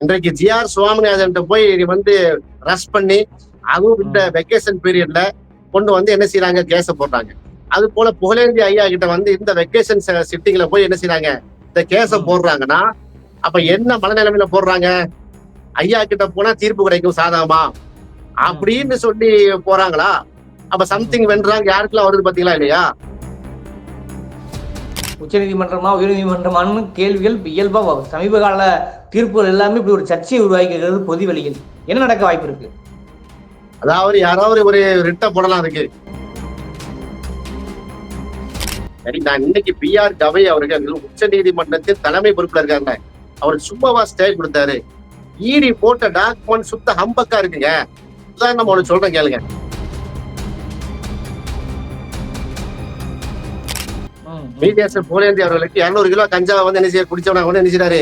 இன்றைக்கு ஜிஆர் சுவாமிநாதன் போய் வந்து ரஷ் பண்ணி அதுவும் இந்த வெக்கேஷன் பீரியட்ல கொண்டு வந்து என்ன செய்யறாங்க கேஸ போடுறாங்க. அது போல புகழேந்தி ஐயா கிட்ட வந்து இந்த வெக்கேஷன் சிட்டிங்ல போய் என்ன செய்யறாங்க இந்த கேஸ. போடுறாங்கன்னா அப்ப என்ன மனநிலைமையில போடுறாங்க? ஐயா கிட்ட போனா தீர்ப்பு கிடைக்கும் சாதகமா அப்படின்னு சொல்லி போறாங்களா? அப்ப சம்திங் வென்றாங்க. யாருக்கெல்லாம் வருது பாத்தீங்களா இல்லையா? உச்சநீதிமன்றமா உயர்நீதிமன்றமானு கேள்விகள் இயல்பா சமீப கால தீர்ப்புகள் எல்லாமே இப்படி ஒரு சர்ச்சையை உருவாக்கிறது பொது வெளியில் என்ன நடக்க வாய்ப்பு இருக்கு? அதாவது யாராவது ஒரு ரிட்ட போடலாம் அதுக்கு. சரி நான் இன்னைக்கு பி ஆர் கவை அவர்கள் உச்ச நீதிமன்றத்தின் தலைமை பொறுப்புல இருக்காங்க அவர் சும்மாவா ஸ்டே கொடுத்தாரு. ஈடி போட்ட டாக்குமெண்ட் சுத்த ஹம்பக்கா இருக்குங்க. உதாரணம் ஒன்று சொல்றேன் கேளுங்க. ம், ம். புகழேந்தி அவர்களுக்கு இரநூறு கிலோ கஞ்சா வந்து என்ன செய்ய குடிச்சவன கூட என்ன செய்யறாரு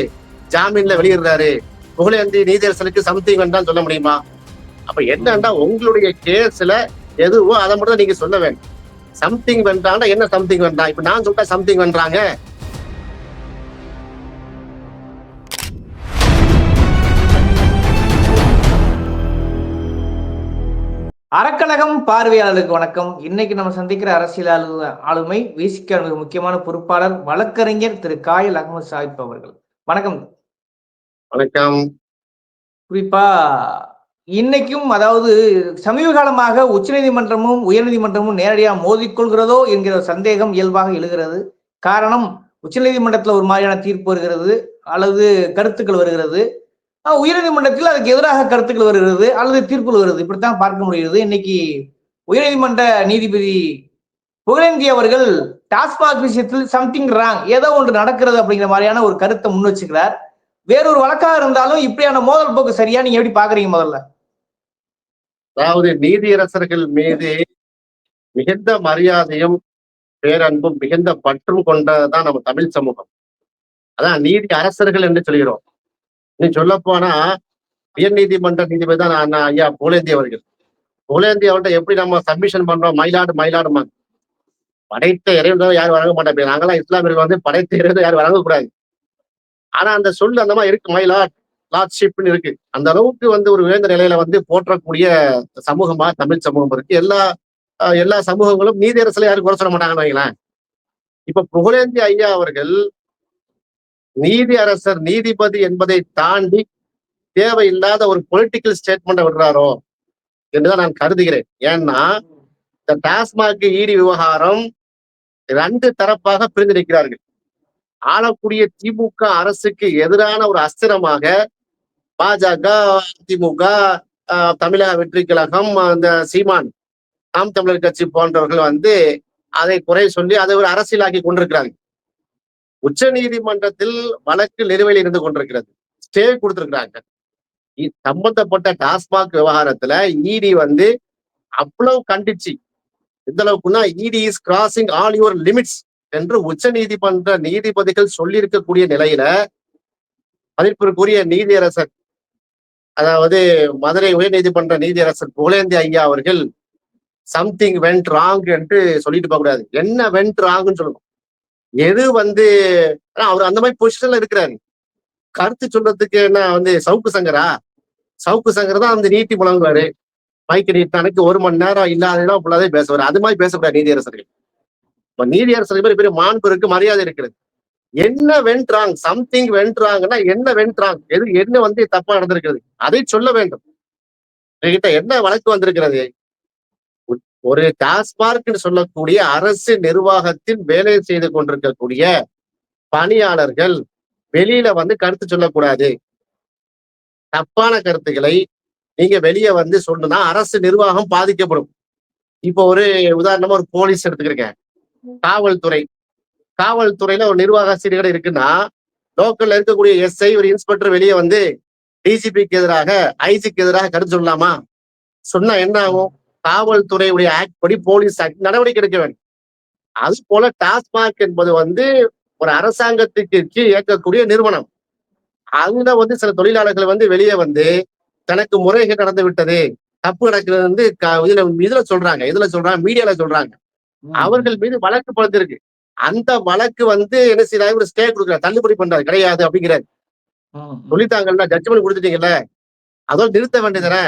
ஜாமீன்ல வெளியிடுறாரு. புகழேந்தி நீதியரசனுக்கு சம்திங் வேண்டாம் சொல்ல முடியுமா? அப்ப என்னன்னா உங்களுடைய கேஸ்ல எதுவோ அதை மட்டும் நீங்க சொல்ல வேண்டும் சம்திங் வேண்டாம்னா என்ன சம்திங் வேண்டாம் இப்ப நான் சொல்லிட்டா சம்திங் பண்றாங்க அறக்கழகம் பார்வையாளர்களுக்கு வணக்கம். இன்னைக்கு நம்ம சந்திக்கிற அரசியல் ஆளு- ஆளுமை விசிக்க மிக முக்கியமான பொறுப்பாளர் வழக்கறிஞர் திரு காயல் அகமது சாஹிப் அவர்கள். வணக்கம். வணக்கம். குறிப்பா இன்னைக்கும் அதாவது சமீப காலமாக உச்சநீதிமன்றமும் உயர்நீதிமன்றமும் நேரடியாக மோதிக்கொள்கிறதோ என்கிற சந்தேகம் இயல்பாக எழுகிறது. காரணம் உச்சநீதிமன்றத்தில் ஒரு மாதிரியான தீர்ப்பு வருகிறது அல்லது கருத்துக்கள் வருகிறது. உயர்நீதிமன்றத்தில் அதுக்கு எதிராக கருத்துக்கள் வருகிறது அல்லது தீர்ப்புகள் வருது இப்படித்தான் பார்க்க முடிகிறது. இன்னைக்கு உயர்நீதிமன்ற நீதிபதி புகழேந்தி அவர்கள் டாஸ்மாக் விஷயத்தில் சம்திங் ராங் ஏதோ ஒன்று நடக்கிறது அப்படிங்கிற மாதிரியான ஒரு கருத்தை முன் வச்சுக்கிறார். வேறொரு வழக்காக இருந்தாலும் இப்படியான மோதல் போக்கு சரியா? நீங்க எப்படி பாக்குறீங்க முதல்ல? அதாவது நீதியரசர்கள் மீது மிகுந்த மரியாதையும் பேரன்பும் மிகுந்த பற்றும் கொண்டதான் நம்ம தமிழ் சமூகம். அதான் நீதி அரசர்கள் என்று சொல்கிறோம். நீ சொல்ல போனா உயர் நீதிமன்ற நீதிபதி தான் நான் ஐயா புகழேந்தி அவர்கள். புகழேந்தி அவர்கிட்ட எப்படி நம்ம சப்மிஷன் பண்றோம்? மயிலாடு மயிலாடுமா படைத்த இறைவன் யாரும் வழங்க மாட்டேன் நாங்களாம் இஸ்லாமியர்கள் வந்து படைத்த இறைவன் யாரும் வழங்கக்கூடாது ஆனா அந்த சொல் அந்த மாதிரி இருக்கு. மயிலாட் லார்ட்ஷிப்னு இருக்கு. அந்த அளவுக்கு வந்து ஒரு உயர்ந்த நிலையில வந்து போற்றக்கூடிய சமூகமா தமிழ் சமூகம் இருக்கு. எல்லா எல்லா சமூகங்களும் நீதி அரசுல யாரும் குறை சொல்ல மாட்டாங்கன்னு வைங்களேன். இப்ப புகழேந்தி ஐயா அவர்கள் நீதி அரசர் நீதிபதி என்பதை தாண்டி தேவையில்லாத ஒரு பொலிட்டிக்கல் ஸ்டேட்மெண்ட்டை விடுறாரோ என்றுதான் நான் கருதுகிறேன். ஏன்னா இந்த டாஸ்மாக் ஈடி விவகாரம் ரெண்டு தரப்பாக பிரிந்து நிற்கிறார்கள் ஆளக்கூடிய திமுக அரசுக்கு எதிரான ஒரு அஸ்திரமாக பாஜக திமுக தமிழக வெற்றி கழகம் அந்த சீமான் நாம் தமிழர் கட்சி போன்றவர்கள் வந்து அதை குறை சொல்லி அதை ஒரு அரசியலாக்கி கொண்டிருக்கிறாங்க உச்ச நீதிமன்றத்தில் வழக்கு நிலுவையில் இருந்து கொண்டிருக்கிறது. ஸ்டே கொடுத்திருக்கிறாங்க. சம்பந்தப்பட்ட டாஸ்மாக் விவகாரத்துல இடி வந்து அவ்வளவு கண்டிச்சு. எந்த அளவுக்குன்னா it is crossing all your limits என்று உச்ச நீதிமன்ற நீதிபதிகள் சொல்லியிருக்கக்கூடிய நிலையில மதிப்பிற்குரிய நீதியரசர் அதாவது மதுரை உயர்நீதிமன்ற நீதியரசர் புகழேந்தி ஐயா அவர்கள் சம்திங் வென்ட் ராங் என்று சொல்லிட்டு போக கூடாது என்ன வென்ட் ராங்னு சொல்லணும் எது வந்து ஆனா அவர் அந்த மாதிரி பொசிஷன்ல இருக்கிறாரு. கருத்து சொல்றதுக்கு என்ன வந்து சவுக்கு சங்கரா? சவுக்கு சங்கர் தான் வந்து நீட்டி புலங்குவாரு மைக்கு நீட்டானுக்கு ஒரு மணி நேரம் இல்லாததான் ஃபுல்லாதே பேசுவாரு. அது மாதிரி பேசக்கூடாது நீதியரசர்கள். இப்ப நீதியரசர்கள் பேர் பெரிய மாண்பு இருக்கு மரியாதை இருக்கிறது. என்ன வென்றாங் சம்திங் வென்றாங்கன்னா என்ன வென்றாங் எது என்ன வந்து தப்பா நடந்திருக்கிறது? அதை சொல்ல வேண்டும். என்கிட்ட என்ன வழக்கு வந்திருக்கிறது? ஒரு டாஸ்மார்க்னு சொல்லக்கூடிய அரசு நிர்வாகத்தில் வேலை செய்து கொண்டிருக்கக்கூடிய பணியாளர்கள் வெளியில வந்து கருத்து சொல்லக்கூடாது. தப்பான கருத்துக்களை நீங்க வெளியே வந்து சொன்னா அரசு நிர்வாகம் பாதிக்கப்படும். இப்போ ஒரு உதாரணமா ஒரு போலீஸ் எடுத்துக்கிறீங்க காவல்துறை. காவல்துறையில ஒரு நிர்வாக ஆசிரியர் இருக்குன்னா லோக்கல்ல இருக்கக்கூடிய எஸ்ஐ ஒரு இன்ஸ்பெக்டர் வெளியே வந்து டிஜிபிக்கு எதிராக ஐசிக்கு எதிராக கருத்து சொல்லலாமா? சொன்னா என்ன ஆகும்? காவல்துறையுடைய ஆக்ட் படி போலீஸ் ஆக்ட் நடவடிக்கை எடுக்க வேண்டும். அது போல டாஸ்மாக் என்பது வந்து ஒரு அரசாங்கத்துக்கு கீழ் இயக்கக்கூடிய நிறுவனம். அதுல வந்து சில தொழிலாளர்கள் வந்து வெளியே வந்து தனக்கு முறைகேடு நடந்து விட்டது தப்பு நடக்கிறது வந்து இதுல இதுல சொல்றாங்க இதுல சொல்றாங்க மீடியால சொல்றாங்க. அவர்கள் மீது வழக்கு பதிந்திருக்கு அந்த வழக்கு வந்து என்ன செய்யறாரு ஒரு ஸ்டே கொடுக்குறாரு தள்ளுபடி பண்றாரு கிடையாது அப்படிங்கிறாரு. சொல்லித்தாங்கல்ல ஜட்ஜ்மெண்ட் கொடுத்துட்டீங்கல்ல அதோட நிறுத்த வேண்டியதுதானே?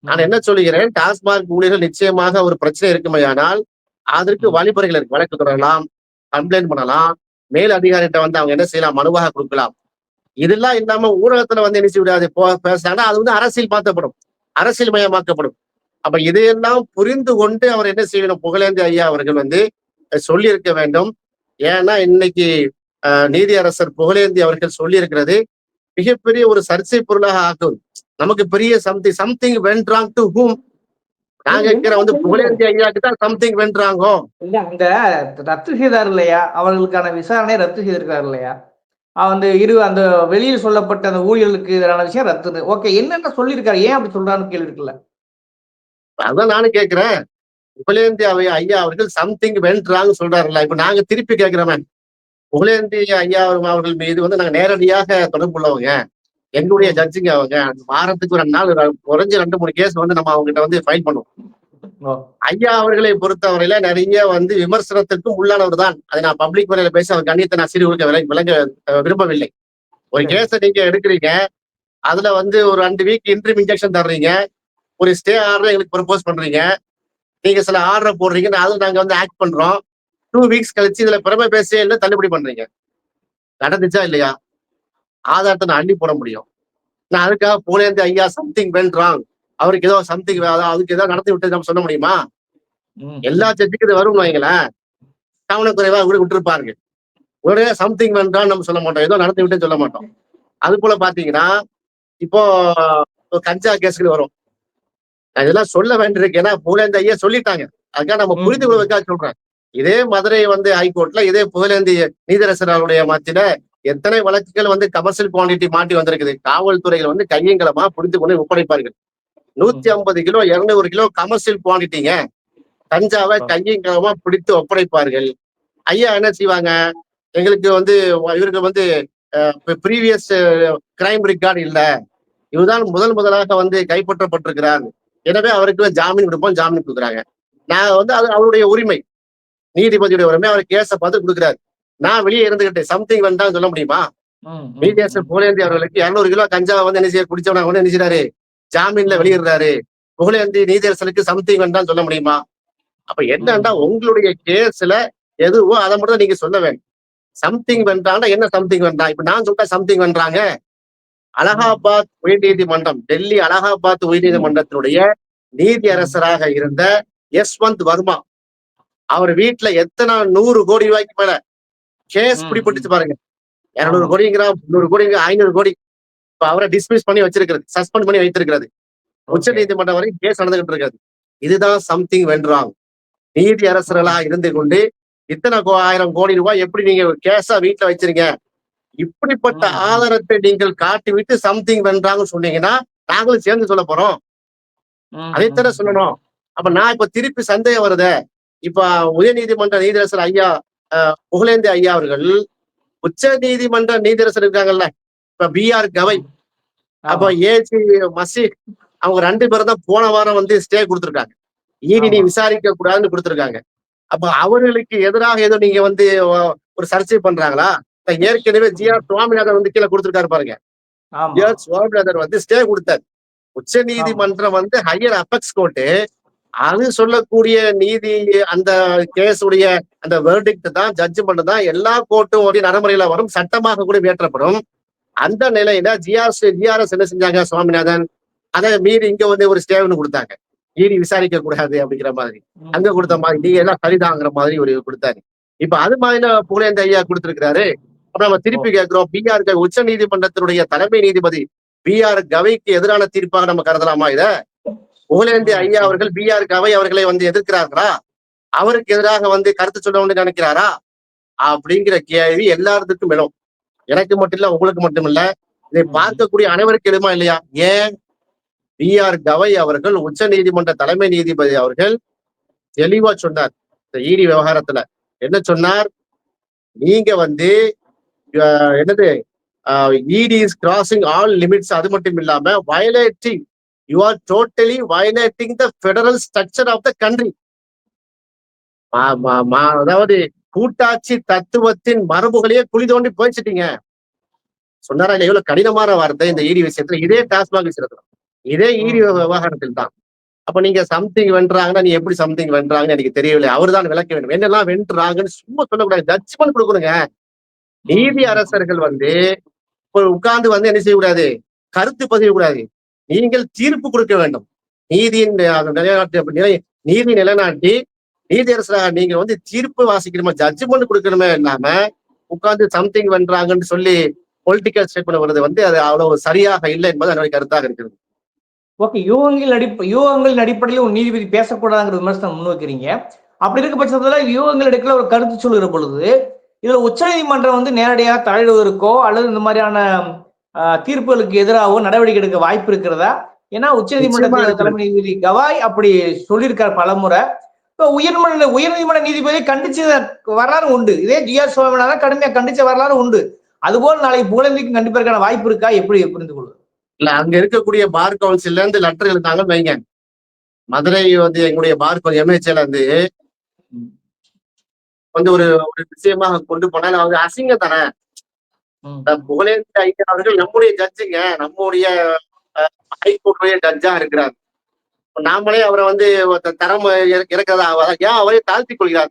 நான் என்ன சொல்லுகிறேன்? டாஸ்மாக் ஊழியர்கள் நிச்சயமாக ஒரு பிரச்சனை இருக்குமையானால் அதற்கு. வழிமுறைகள் இருக்கு. வழக்கு தொடரலாம் கம்ப்ளைண்ட் பண்ணலாம் மேல் அதிகாரிகிட்ட வந்து அவங்க என்ன செய்யலாம்? மனுவாக கொடுக்கலாம். இதெல்லாம் இல்லாம ஊடகத்துல வந்து என்ன செய்ய விடாது போ- பேசுறாங்கன்னா அது வந்து அரசியல் மாற்றப்படும். அரசியல் மயமாக்கப்படும். அப்ப இதையெல்லாம் புரிந்து கொண்டு அவர் என்ன செய்யணும்? புகழேந்தி ஐயா அவர்கள் வந்து சொல்லி இருக்க வேண்டும். ஏன்னா இன்னைக்கு அஹ், நீதியரசர் புகழேந்தி அவர்கள் சொல்லி இருக்கிறது மிகப்பெரிய ஒரு சர்ச்சை பொருளாக ஆக்கும். நமக்கு பெரிய something something went wrong to whom நான் கேட்கிற வந்து புகழேந்தி ஐயாக்கு தான் சம்திங் வென்றாங்கோ இல்ல அந்த ரத்து செய்தார் இல்லையா? அவர்களுக்கான விசாரணை ரத்து செய்திருக்காரு இல்லையா? வந்து இரு அந்த வெளியில் சொல்லப்பட்ட அந்த ஊழியர்களுக்கு எதிரான விஷயம் ரத்து. ஓகே என்னென்ன சொல்லியிருக்காரு? ஏன் அப்படி சொல்றான்னு கேள்வி இருக்குல்ல. அதான் நானும் கேட்கிறேன். புகழேந்தி ஐயா அவர்கள் சம்திங் வென்றாங்க சொல்றாருல்ல. இப்ப நாங்க திருப்பி கேட்கிறோமே. புகழேந்தி ஐயா அவர்கள் மீது வந்து நாங்க நேரடியாக தொடர்பு உள்ளவங்க. எங்களுடைய ஜட்ஜிங்க அவங்க. வாரத்துக்கு ஒரு நாள் குறைஞ்ச ரெண்டு மூணு கேஸ் வந்து நம்ம அவங்க கிட்ட வந்து ஃபைல் பண்ணுவோம். ஐயா அவர்களை பொறுத்தவரையில நிறைய வந்து விமர்சனத்திற்கும் உள்ளானவர் தான். அதை நான் பப்ளிக் முறையில பேசி அவர் கண்ணியத்தை நான் சிறுவர்களுக்கு விளங்க விரும்பவில்லை. ஒரு. கேஸை நீங்க எடுக்கிறீங்க அதுல வந்து ஒரு ரெண்டு வீக் இன்ட்ரீம் இன்ஜெக்ஷன் தர்றீங்க ஒரு ஸ்டே ஆர்டர் எங்களுக்கு ப்ரப்போஸ் பண்றீங்க நீங்க சில ஆர்டர் போடுறீங்க அது நாங்க வந்து ஆக்ட் பண்றோம். டூ வீக்ஸ் கழிச்சு இதுல பிறமை பேசவே இல்லை தள்ளுபடி பண்றீங்க. நடந்துச்சா இல்லையா? ஆதாரத்தை நான் அள்ளி போட முடியும். நான் அதுக்காக போலேந்து ஐயா சம்திங் வென்றாங் அவருக்கு ஏதோ சம்திங் அதுக்கு ஏதோ நடத்தி விட்டு நம்ம சொல்ல முடியுமா? எல்லா சர்ச்சுக்கும் இது வரும்னு வைங்களேன். கவனக்குறைவா கூட விட்டுருப்பாருங்க. ஒரே சம்திங் வேண்டாம் நம்ம சொல்ல மாட்டோம். ஏதோ நடத்தி விட்டு சொல்ல மாட்டோம். அது போல பாத்தீங்கன்னா இப்போ கஞ்சா கேஸ்கள் வரும். இதெல்லாம் சொல்ல வேண்டியிருக்கு. ஏன்னா புகழேந்தி ஐயா சொல்லிட்டாங்க. அதுக்காக நம்ம. புரிந்து கொள்வதற்காக சொல்றேன். இதே மதுரை வந்து ஹைகோர்ட்ல இதே புகழேந்தி நீதரசர் அவருடைய மத்தியில எத்தனை வழக்குகள் வந்து கமர்ஷியல் குவான்டிட்டி மாட்டி வந்திருக்குது? காவல்துறைகள் வந்து கையங்கலமா புரிந்து கொண்டு ஒப்படைப்பார்கள். நூத்தி ஐம்பது கிலோ இருநூறு கிலோ கமர்ஷியல் குவான்டிட்டிங்க கஞ்சாவை கையங்கலமா பிடித்து ஒப்படைப்பார்கள். ஐயா என்ன செய்வாங்க? எங்களுக்கு வந்து இவருக்கு வந்து ப்ரீவியஸ் கிரைம் ரெக்கார்டு இல்ல. இவர்தான் முதல் முதலாக வந்து கைப்பற்றப்பட்டிருக்கிறார். எனவே அவருக்கு ஜாமீன் கொடுப்போம் ஜாமீன் கொடுக்குறாங்க. நான் வந்து அது அவருடைய உரிமை. நீதிபதியுடைய உரிமை அவர் கேஸை பார்த்து கொடுக்குறாரு. நான் வெளியே இருந்துகிட்டேன் சம்திங் வந்தான்னு சொல்ல முடியுமா? நீதியரசர் புகழேந்தி அவர்களுக்கு இருநூறு கிலோ கஞ்சா வந்து என்ன செய்ய குடிச்சவன வந்து என்ன செய்றாரு? ஜாமீன்ல வெளியிடுறாரு. புகழேந்தி நீதியரசருக்கு சம்திங் வேண்டாம்னு சொல்ல முடியுமா? அப்ப என்னன்னா உங்களுடைய கேஸ்ல எதுவோ அதை மட்டும் நீங்க சொல்ல வேண்டும் சம்திங் வென்றாண்டா என்ன சம்திங் வென்றான் இப்ப நான் சொல்லிட்டா சம்திங் வென்றாங்க. அலகாபாத் உயர்நீதிமன்றம் டெல்லி அலகாபாத் உயர்நீதிமன்றத்தினுடைய நீதியரசராக இருந்த யஸ்வந்த் வர்மா. அவர் வீட்டுல எத்தனை நூறு கோடி ரூபாய்க்கு மேல கேஸ் ம், பிடிப்பட்டுச்சு பாருங்க. இருநூறு ஆமா. கோடிங்கிறான் முந்நூறு கோடிங்க ஐநூறு கோடி இப்ப அவரை டிஸ்மிஸ் பண்ணி வச்சிருக்கிறது சஸ்பெண்ட் பண்ணி வைத்திருக்கிறது. உச்ச. நீதிமன்றம் வரைக்கும் கேஸ் நடந்துகிட்டு இருக்காது. இதுதான் சம்திங் வென்றாங் நீதி அரசர்களா இருந்து கொண்டு இத்தனை ஆயிரம் கோடி ரூபாய் எப்படி நீங்க கேஸா வீட்டுல வச்சிருங்க? இப்படிப்பட்ட. ஆதாரத்தை நீங்கள் காட்டி விட்டு சம்திங் வென்றாங்கன்னு சொன்னீங்கன்னா நாங்களும் சேர்ந்து சொல்ல போறோம். அதைத்தானே சொல்லணும். அப்ப நான் இப்ப திருப்பி சந்தேகம் வருதே. இப்ப உயர்நீதிமன்ற நீதிரசர் ஐயா அஹ், புகழேந்தி ஐயா அவர்கள் உச்ச நீதிமன்ற நீதிரசர் இருக்காங்கல்ல? இப்ப பி ஆர் கவை. அப்ப. ஏஜி மசீத் அவங்க ரெண்டு பேரும் தான் போன வாரம் வந்து ஸ்டே கொடுத்திருக்காங்க. ஈடி ஆமா. விசாரிக்க கூடாதுன்னு கொடுத்திருக்காங்க. அப்ப அவர்களுக்கு எதிராக ஏதோ நீங்க வந்து ஒரு சர்ச்சை பண்றாங்களா? ஏற்கனவே ஜி ஆர் சுவாமிநாதன் வந்து கீழே கொடுத்திருக்காரு பாருங்க. சுவாமிநாதன் வந்து ஸ்டே கொடுத்தார். உச்ச நீதிமன்றம் வந்து ஹையர் அபெக்ஸ் கோர்ட்டு அது சொல்லக்கூடிய நீதி அந்த கேஸ் உடைய அந்த வேர்டிக்ட் தான் ஜட்ஜ்மெண்ட் தான் எல்லா கோர்ட்டும் ஒரு நடைமுறையில வரும். சட்டமாக கூட இயற்றப்படும். அந்த நிலையில ஜிஆர்எஸ் ஜிஆர்எஸ் என்ன செஞ்சாங்க சுவாமிநாதன்? அதை மீறி இங்க வந்து ஒரு ஸ்டேவ்னு கொடுத்தாங்க. ஈடி விசாரிக்க கூடாது அப்படிங்கிற மாதிரி. அங்க கொடுத்த மாதிரி நீங்க எல்லாம் சரிதாங்கிற மாதிரி ஒரு கொடுத்தாரு. இப்ப அது மாதிரி புகழேந்த ஐயா கொடுத்திருக்கிறாரு. அப்ப நம்ம திருப்பி கேட்கிறோம் பிஆர் உச்ச நீதிமன்றத்தினுடைய தலைமை நீதிபதி பி ஆர் கவைக்கு எதிரான தீர்ப்பாக நம்ம கருதலாமா இத? புகழேந்தி ஐயா அவர்கள் பி ஆர் கவை அவர்களை வந்து எதிர்க்கிறார்களா? அவருக்கு எதிராக வந்து கருத்து சொல்லணும்னு நினைக்கிறாரா? அப்படிங்கிற கேள்வி எல்லாத்துக்கும் மேலும் எனக்கு மட்டும் இல்ல உங்களுக்கு மட்டும் இல்ல. இதை பார்க்கக்கூடிய அனைவருக்கு எழுமா இல்லையா? ஏன்? பி ஆர் கவை அவர்கள் உச்ச நீதிமன்ற தலைமை நீதிபதி அவர்கள் தெளிவா சொன்னார். இந்த ஈடி விவகாரத்துல என்ன சொன்னார்? நீங்க வந்து என்னது? இடி இஸ் கிராசிங் ஆல் லிமிட்ஸ் அது மட்டும் இல்லாம violating you are totally violating the federal structure of the country அதாவது கூட்டாட்சி தத்துவத்தின் மரபுகளையே குழி தோண்டி போயிச்சிட்டீங்க. சொன்னாரா எவ்வளவு கடினமான வார்த்தை இந்த ஈடி விஷயத்துல. இதே டாஸ்மாக் விஷயத்துல. இதே ஈடி விவகாரத்தில் தான். அப்ப நீங்க சம்திங் வென்றாங்கன்னா நீ எப்படி சம்திங் வென்றாங்கன்னு எனக்கு தெரியவில்லை. அவர் தான் விளக்க வேண்டும். என்னெல்லாம் வென்றாங்கன்னு சும்மா சொல்லக்கூடாது. ஜட்ஜ்மெண்ட் கொடுக்கணுங்க. நீதி அரசர்கள் வந்து இப்போ உட்கார்ந்து வந்து என்ன செய்யக்கூடாது? கருத்து பதிவு கூடாது நீங்கள் தீர்ப்பு கொடுக்க வேண்டும். நீதியின் அந்த நிலைநாட்டு நிலை நீதி நிலைநாட்டி நீதியரசராக நீங்க வந்து தீர்ப்பு வாசிக்கணுமா? ஜட்ஜ்மெண்ட் கொடுக்கணுமே இல்லாம உட்கார்ந்து சம்திங் பண்றாங்கன்னு சொல்லி பொலிட்டிக்கல் ஸ்டேட்மெண்ட் வருது வந்து அது அவ்வளவு சரியாக இல்லை என்பது என்னுடைய கருத்தாக இருக்கிறது. ஓகே யூகங்கள் அடிப்ப யூகங்களின் அடிப்படையில் ஒரு நீதிபதி பேசக்கூடாதுங்கிற விமர்சனம் முன்வைக்கிறீங்க அப்படி இருக்க பட்சத்துல யூகங்கள் இடத்துல ஒரு கருத்து சொல்லுகிற பொழுது இதுல உச்சநீதிமன்றம் வந்து நேரடியாக தலையிடுவதற்கோ அல்லது இந்த மாதிரியான தீர்ப்புகளுக்கு எதிராகவோ நடவடிக்கை எடுக்க வாய்ப்பு இருக்கிறதா? ஏன்னா இருக்குது. தலைமை நீதிபதி கவாய் அப்படி சொல்லியிருக்கார் பலமுறை. இப்போ உயர்மன்ற உயர்நீதிமன்ற நீதிபதி கண்டிச்ச வரலாறு உண்டு. இதே ஜி ஆர் சுவாமிநாதன் கடுமையா கண்டிச்ச வரலாறு உண்டு. அதுபோல் நாளைக்கு புகழேந்திக்கும் கண்டிப்பதற்கான வாய்ப்பு இருக்கா? எப்படி புரிந்து கொள்வது? இல்ல அங்க இருக்கக்கூடிய பார் கவுன்சில்ல இருந்து லெட்டர் எழுதாங்கன்னு வைங்க. மதுரை வந்து எங்களுடைய பார் எம்ஹெச்ல இருந்து வந்து ஒரு ஒரு விஷயமாக கொண்டு போனா அது அசிங்க தானே? புகழேந்தி ஐயா அவர்கள் நம்முடைய ஜட்ஜுங்க நம்முடைய ஹைகோர்ட்டுடைய ஜட்ஜா இருக்கிறார். நாமளே அவரை வந்து தரம் இற- இறக்கிறதா? ஏன் அவரை தாழ்த்திக் கொள்கிறார்?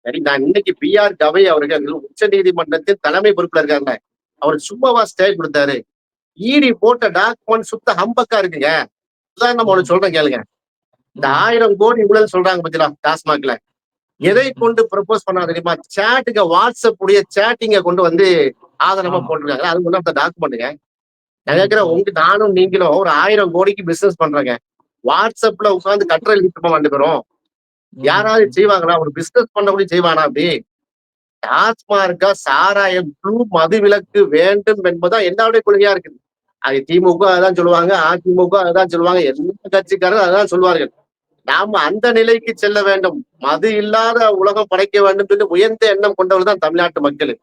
சரி நான் இன்னைக்கு பி ஆர் கவை அவர்கள் உச்ச நீதிமன்றத்தின் தலைமை பொறுப்புல இருக்காங்க. அவர் சும்மாவா ஸ்டே கொடுத்தாரு. ஈடி போட்ட டாக்குமெண்ட் சுத்த ஹம்பக்கா இருக்குங்க. உதாரணம் ஒண்ணு சொல்றேன் கேளுங்க. இந்த ஆயிரம் கோடி ஊழல் சொல்றாங்க பத்தியா டாஸ்மாக்ல. எதை கொண்டு ப்ரப்போஸ் பண்ணா தெரியுமா? சேட்டுங்க வாட்ஸ்அப் உடைய சேட்டிங்க கொண்டு வந்து ஆதரவா. போட்டிருக்காங்க. அது ஒண்ணு அந்த டாக்குமெண்ட்டுங்க நான் கேட்கிறேன் உங்க நானும் நீங்களும் ஒரு ஆயிரம் கோடிக்கு பிசினஸ் பண்றேங்க. வாட்ஸ்அப்ல உட்கார்ந்து கட்டுரை எழுதிட்டு வந்துக்கிறோம் யாராவது செய்வாங்களா? ஒரு பிசினஸ் பண்ணக்கூடிய செய்வானா அப்படி? டாஸ்மார்க்கா சாராயம் ப்ளூ மதுவிலக்கு வேண்டும் என்பதுதான் எல்லாருடைய கொள்கையா இருக்குது. அது திமுக அதான் சொல்லுவாங்க அதிமுக அதான் சொல்லுவாங்க எல்லா கட்சிக்காரரும் அதான் சொல்லுவார்கள். நாம அந்த நிலைக்கு செல்ல வேண்டும். மது இல்லாத உலகம் படைக்க வேண்டும் என்று உயர்ந்த எண்ணம் கொண்டவர் தான் தமிழ்நாட்டு மக்கள்.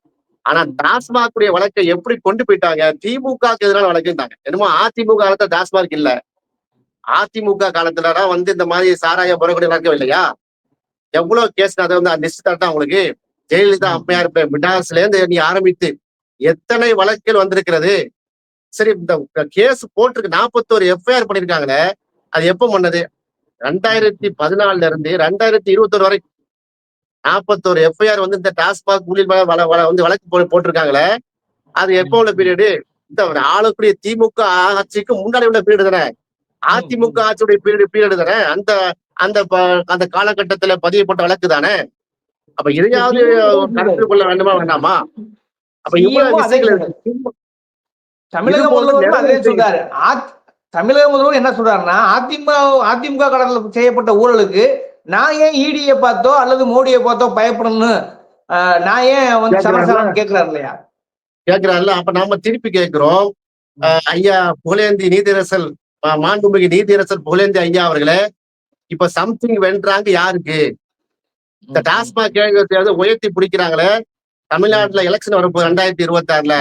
ஆனா டாஸ்மாகுடைய வழக்கை எப்படி கொண்டு போயிட்டாங்க? திமுகக்கு எதிரான வழக்குட்டாங்க என்னமோ அதிமுக காலத்துல டாஸ்மாக் இல்ல. அதிமுக காலத்துலதான் வந்து இந்த மாதிரி சாராய முறைகூட நடக்கவில்லையா இல்லையா? எவ்வளவு கேஸ் அதை வந்து தரட்டா உங்களுக்கு? ஜெயலலிதா அம்மையார் மிடாஸ்ல இருந்து நீ ஆரம்பித்து எத்தனை வழக்குகள் வந்திருக்கிறது? சரி இந்த கேஸ் போட்டிருக்கு நாற்பத்தோரு எஃப்ஐஆர் பண்ணிருக்காங்களே. அது எப்ப பண்ணது? ரெண்டாயிரத்தி பதினாலுல இருந்து ரெண்டாயிரத்தி இருபத்தொரு வரைக்கும் நாற்பத்தோரு எஃப்ஐஆர் வந்து இந்த டாஸ்மாக் ஊழியர் வந்து வழக்கு போட்டிருக்காங்களே அது எப்போ உள்ள பீரியடு இந்த ஆளக்கூடிய திமுக ஆட்சிக்கு முன்னாடி உள்ள பீரியடு தானே? அதிமுக ஆட்சியுடைய பீரியடு பீரியடு தானே? அந்த அந்த அந்த காலகட்டத்துல பதியப்பட்ட வழக்கு தானே? அப்ப இதையாவது கருத்தில் கொள்ள வேண்டுமா வேண்டாமா? அப்ப இவ்வளவு விஷயங்கள். தமிழக முதல்வரும் அதே சொல்றாரு. தமிழக முதல்வர் என்ன சொல்றாருன்னா அதிமுக அதிமுக கடத்தில் செய்யப்பட்ட ஊழலுக்கு நான் ஏன் ஈடியை பார்த்தோ அல்லது மோடியை பார்த்தோ பயப்படணும்னு நான் ஏன் வந்து? சமரசம் கேட்கிறாரு இல்லையா கேக்குறாருல அப்ப நாம திருப்பி கேட்கிறோம் ஐயா புகழேந்தி நீதிரசல் மாண்புமிகு நீதிரசல் புகழேந்தி ஐயா அவர்களே இப்ப சம்திங் வென்றாங்க யாருக்கு? இந்த டாஸ்மாக் கேள்வி உயர்த்தி பிடிக்கிறாங்களே? தமிழ்நாட்டுல எலெக்ஷன் வரப்போ ரெண்டாயிரத்தி இருபத்தி ஆறுல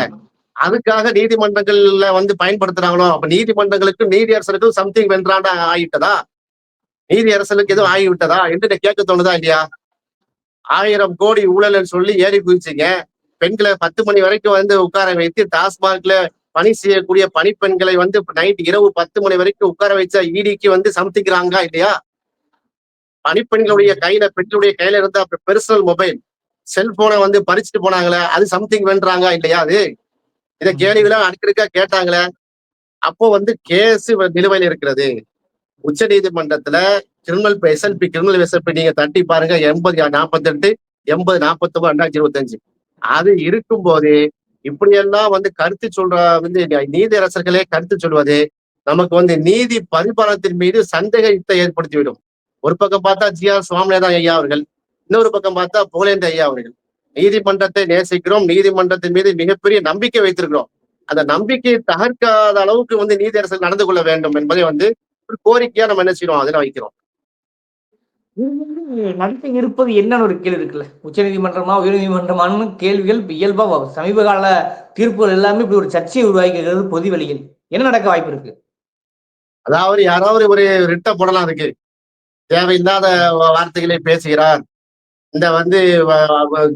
அதுக்காக நீதிமன்றங்கள்ல வந்து பயன்படுத்துறாங்களோ? அப்ப நீதிமன்றங்களுக்கு நீதி அரசருக்கும் சம்திங் வென்றாண்டா ஆயிட்டதா? நீதி அரசலுக்கு எதுவும் ஆகிவிட்டதா என்று கேட்க தோணுதா இல்லையா? ஆயிரம் கோடி ஊழல்னு சொல்லி ஏறி குதிச்சிங்க. பெண்களை பத்து மணி வரைக்கும் வந்து உட்கார வைத்து டாஸ்மாக்ல பணி செய்யக்கூடிய பணிப்பெண்களை வந்து நைட் இரவு பத்து மணி வரைக்கும் உட்கார வச்ச ஈடிக்கு வந்து சமத்திக்கிறாங்க இல்லையா? பணிப்பெண்களுடைய கையில பெண்களுடைய கையில இருந்த பெர்சனல் மொபைல் செல்போனை வந்து பறிச்சுட்டு போனாங்களே அது சம்திங் வென்றாங்க இல்லையா அது? இதை கேள்விலாம் அடுக்கடுக்கா கேட்டாங்களே. அப்போ வந்து கேஸ் நிலுவையில் இருக்கிறது. உச்ச நீதிமன்றத்துல கிரிமினல் எஸ்எல்பி கிரிமினல் எஸ்எல்பி நீங்க தட்டி பாருங்க எண்பது நாற்பத்தி ரெண்டு எண்பது நாற்பத்தொன்பது ரெண்டாயிரத்தி இருபத்தஞ்சு. அது இருக்கும் போது இப்படியெல்லாம் வந்து கருத்து சொல்ற வந்து நீதியரசர்களே கருத்து சொல்வது நமக்கு வந்து நீதி பரிபாலனத்தின் மீது சந்தேகத்தை ஏற்படுத்திவிடும். ஒரு பக்கம் பார்த்தா ஜி ஆர் சுவாமிநாதன் ஐயா அவர்கள் இன்னொரு பக்கம் பார்த்தா புகழேந்த ஐயா அவர்கள். நீதிமன்றத்தை நேசிக்கிறோம் நீதிமன்றத்தின் மீது மிகப்பெரிய நம்பிக்கை வைத்திருக்கிறோம். அந்த நம்பிக்கையை தகர்க்காத அளவுக்கு வந்து நீதியரசர்கள் நடந்து கொள்ள வேண்டும் என்பதை வந்து கோரிக்கையா நம்ம என்ன செய்யறோம் அதில் வைக்கிறோம். நடத்த இருப்பது என்னன்னு ஒரு கேள்வி இருக்குல்ல. உச்சநீதிமன்றமா உயர்நீதிமன்றமானு கேள்விகள் இப்ப இயல்பா வரும். சமீப கால தீர்ப்புகள் எல்லாமே இப்படி ஒரு சர்ச்சையை உருவாக்கிறது பொது வெளியில் என்ன நடக்க வாய்ப்பு இருக்கு? அதாவது யாராவது ஒரு ரிட்ட போடலாம் அதுக்கு. தேவையில்லாத வார்த்தைகளை பேசுகிறார். இந்த வந்து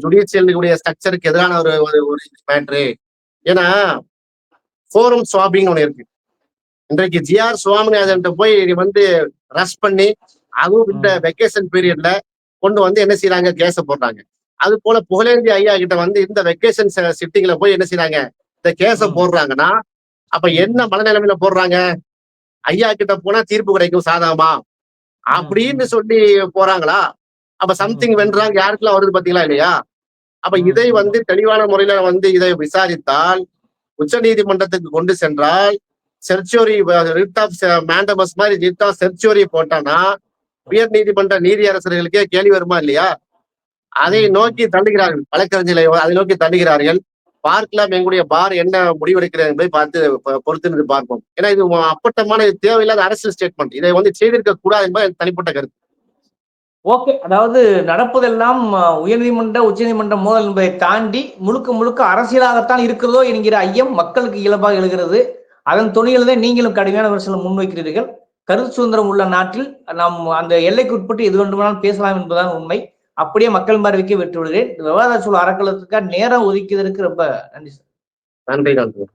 ஜுடிஷியலுடைய ஸ்ட்ரக்சருக்கு எதிரான ஒரு ஒரு ஒரு மேட்ரு ஏன்னா ஃபோரம் ஸ்வாபிங் ஒண்ணு இருக்கு. இன்றைக்கு ஜிஆர் சுவாமிநாதன் போய் வந்து ரஷ் பண்ணி அதுவும் இந்த வெக்கேஷன் பீரியட்ல கொண்டு வந்து என்ன செய்யறாங்க கேஸ போடுறாங்க. அது போல புகழேந்தி ஐயா கிட்ட வந்து இந்த வெக்கேஷன் சிட்டிங்ல போய் என்ன செய்யறாங்க இந்த கேஸ. போடுறாங்கன்னா அப்ப என்ன மனநிலைமையில போடுறாங்க? ஐயா கிட்ட போனா தீர்ப்பு கிடைக்கும் சாதகமா அப்படின்னு சொல்லி போறாங்களா? அப்ப சம்திங். வென்றாங்க. யாருக்கெல்லாம் வருது பாத்தீங்களா இல்லையா? அப்ப. இதை வந்து தெளிவான முறையில வந்து இதை விசாரித்தால் உச்ச நீதிமன்றத்துக்கு கொண்டு சென்றால் செர்ச்சோரி ரிட் ஆஃப் மேண்டமஸ் மாதிரி ரிட் ஆஃப் செர்ச்சோரி போட்டானா உயர் நீதிமன்ற நீதியரசர்களுக்கே கேள்வி வருமா இல்லையா? அதை. நோக்கி தள்ளுகிறார்கள். வழக்கறிஞர்களை அதை நோக்கி தள்ளுகிறார்கள். பார்க்கலாம் எங்களுடைய பார் என்ன முடிவெடுக்கிறது என்பதை பார்த்து பொ- பொறுத்திருந்து பார்ப்போம். ஏன்னா இது அப்பட்டமான தேவையில்லாத அரசியல் ஸ்டேட்மெண்ட் இதை வந்து செய்திருக்க கூடாது என்பது என் தனிப்பட்ட கருத்து. ஓகே. அதாவது நடப்பதெல்லாம் உயர்நீதிமன்ற உச்சநீதிமன்ற மோதல் என்பதை தாண்டி முழுக்க முழுக்க அரசியலாகத்தான் இருக்கிறதோ என்கிற ஐயம் மக்களுக்கு இயல்பாக எழுகிறது. அதன் துணியில் தான் நீங்களும் கடுமையான விமர்சனம் முன்வைக்கிறீர்கள். கருத்து சுதந்திரம் உள்ள நாட்டில் நாம் அந்த எல்லைக்கு உட்பட்டு எது வேண்டுமானாலும் பேசலாம் என்பதுதான் உண்மை. அப்படியே மக்கள் பார்வைக்கு விட்டு விடுகிறேன் விவாத சூழல் அறக்கலத்துக்காக நேரம் ஒதுக்கியதற்கு ரொம்ப நன்றி சார். நன்றி நன்றி